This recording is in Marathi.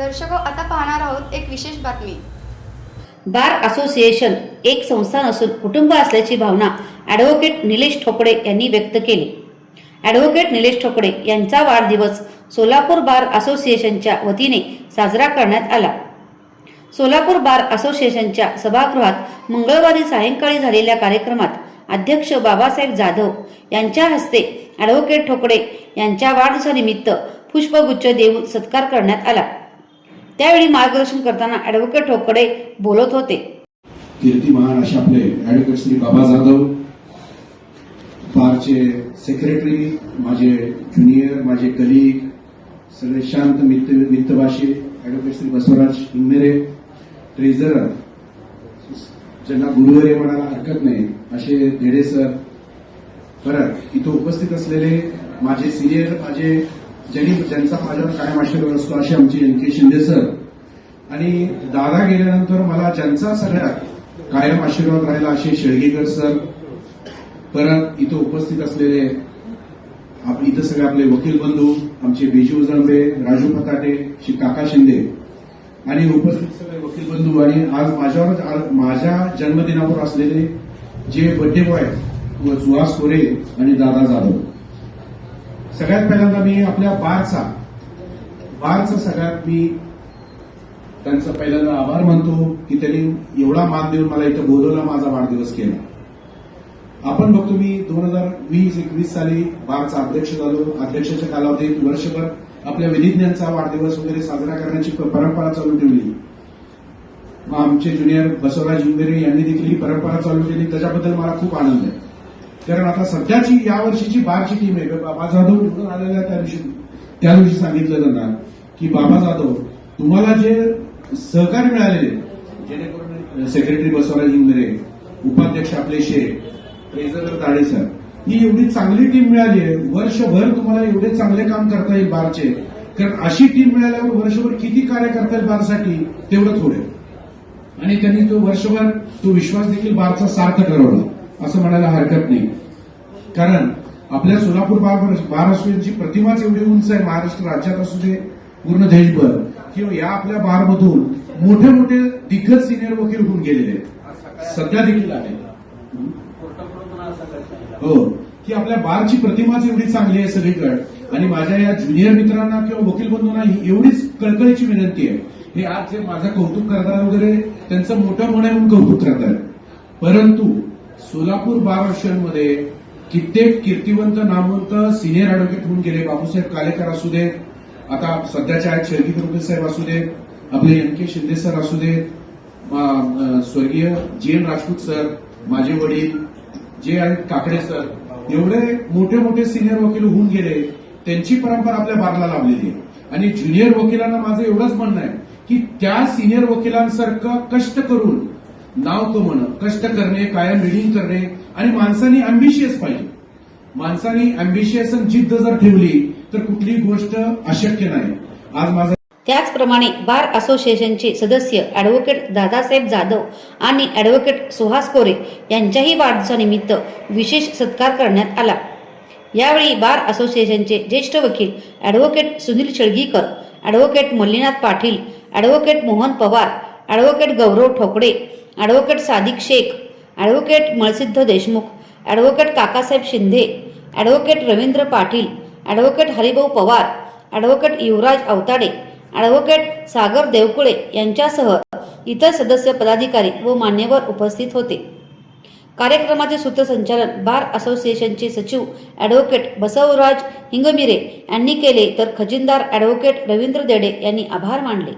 दर्शको हो, आता पाहणार आहोत एक विशेष बातमी. बार असोसिएशन एक संस्था नसून कुटुंब असल्याची भावना ॲडव्होकेट निलेश ठोकडे यांनी व्यक्त केली. ॲडव्होकेट निलेश ठोकळे यांचा वाढदिवस सोलापूर बार असोसिएशनच्या वतीने साजरा करण्यात आला. सोलापूर बार असोसिएशनच्या सभागृहात मंगळवारी सायंकाळी झालेल्या कार्यक्रमात अध्यक्ष बाबासाहेब जाधव यांच्या हस्ते ॲडव्होकेट ठोकडे यांच्या वाढदिवसानिमित्त पुष्पगुच्छ देऊन सत्कार करण्यात आला. त्यावेळी मार्गदर्शन करताना ॲडव्होकेट ठोकडे बोलत होते. कीर्तिमान असे आपले ऍडव्होकेट श्री बाबा जाधव बारचे सेक्रेटरी माझे ज्युनियर माझे कलिग सगळे शांत मित्र मित्रभाषी ऍडव्होकेट श्री बसवराज हिंगमेरे ट्रेझरर ज्यांना गुरुवारी म्हणायला हरकत नाही असे धेडे सर परत इथं उपस्थित असलेले माझे सिनियर माझे ज्यांनी ज्यांचा माझ्यावर कायम आशीर्वाद असतो असे आमचे एन के शिंदे सर. आणि दादा गेल्यानंतर मला ज्यांचा सगळ्यात कायम आशीर्वाद राहिला असे शेळगेकर सर परत इथं उपस्थित असलेले आप- इथं सगळे आपले वकील बंधू आमचे बिजू जळंबे राजू फकाटे श्री काका शिंदे आणि उपस्थित सगळे वकील बंधू आणि आज माझ्यावर आज माझ्या जन्मदिनावर असलेले जे बड्डे बॉय व सुहास कोरे आणि दादा जाधव. सगळ्यात पहिल्यांदा मी आपल्या बारचा बारचा सगळ्यात मी त्यांचा पहिल्यांदा आभार मानतो की त्यांनी एवढा मान देऊन मला इथं बोलवला माझा वाढदिवस केला. आपण बघतो मी दोन हजार वीस एकवीस साली बारचा अध्यक्ष झालो. अध्यक्षाच्या कालावधीत वर्षभर आपल्या विधिज्ञांचा वाढदिवस वगैरे साजरा करण्याची परंपरा चालू ठेवली. मग आमचे ज्युनियर बसवराज इंगरे यांनी देखील ही परंपरा चालू केली. त्याच्याबद्दल मला खूप आनंद आहे. कारण आता सध्याची या वर्षीची बारची टीम आहे बाबा जाधव निवडून आलेल्या त्या दिवशी त्या दिवशी सांगितलं जाणार की बाबा जाधव तुम्हाला जे सहकार्य मिळालेले जेणेकरून सेक्रेटरी बसवराज इंगरे उपाध्यक्ष आपले शेख ट्रेझरर दाडे सर ही एवढी चांगली टीम मिळाली आहे. वर्षभर तुम्हाला एवढे चांगले काम करता येईल बारचे. कारण अशी टीम मिळाल्यावर वर्षभर किती कार्य करता येईल बारसाठी तेवढं थोडे आणि त्यांनी तो वर्षभर तो विश्वास देखील बारचा सार्थ ठरवला. असं म्हणायला हरकत नाही. कारण आपल्या सोलापूर बार प्रतिमाच एवढी उंच आहे महाराष्ट्र राज्यात असू दे पूर्ण देशभर किंवा या आपल्या बारमधून मोठे मोठे दिग्गज सिनियर वकील होऊन गेलेले आहेत. सध्या देखील आहे हो. की आपल्या बारची प्रतिमाच एवढी चांगली आहे सगळीकडे आणि माझ्या या ज्युनियर मित्रांना किंवा वकील बंधूंना ही एवढीच कळकळीची विनंती आहे. हे आज जे माझं कौतुक करतात वगैरे त्यांचं मोठं मन म्हणून कौतुक करतात परंतु सोलापूर बार कित्येक कीर्तिवंत नामवंत सिनियर अॅडव्होकेट होऊन गेले. बाबूसाहेब कालेकर असू दे आता सध्याचे आहेत शेळकीकर साहेब असू दे आपले एन के शिंदे सर असू दे स्वर्गीय जी एन राजपूत सर माझे वडील जे आहेत काकडे सर एवढे मोठे मोठे सिनियर वकील होऊन गेले. त्यांची परंपरा आपल्या बारला लाभलेली आहे. आणि ज्युनियर वकिलांना माझं एवढंच म्हणणं आहे की त्या सिनियर वकिलांसारखं कष्ट करून नाव कमवणं कष्ट करणे कायम रिडिंग करणे आणि माणसांनी अम्बिशियस पाहिजे. माणसांनी अम्बिशियस जिद्द जर ठेवली तर कुठलीही गोष्ट अशक्य नाही. आज माझा त्याचप्रमाणे बार असोसिएशनचे सदस्य ॲडव्होकेट दादासाहेब जाधव आणि ॲडव्होकेट सुहास कोरे यांच्याही वाढदिवसानिमित्त विशेष सत्कार करण्यात आला. यावेळी बार असोसिएशनचे ज्येष्ठ वकील advocate Sunil Shelgikar advocate Mallinath Patil advocate Mohan Pawar advocate Gaurav Thokade advocate Sadiq Shaikh advocate Malsiddha Deshmukh advocate Kakasaheb Shinde advocate Ravindra Patil advocate Haribhau Pawar advocate Yuvraj Awatade advocate Sagar Devkule यांच्यासह इतर सदस्य पदाधिकारी व मान्यवर उपस्थित होते. कार्यक्रमाचे सूत्रसंचालन बार असोसिएशनचे सचिव ॲडव्होकेट बसवराज हिंगमिरे यांनी केले तर खजिनदार ॲडव्होकेट रवींद्र देडे यांनी आभार मानले.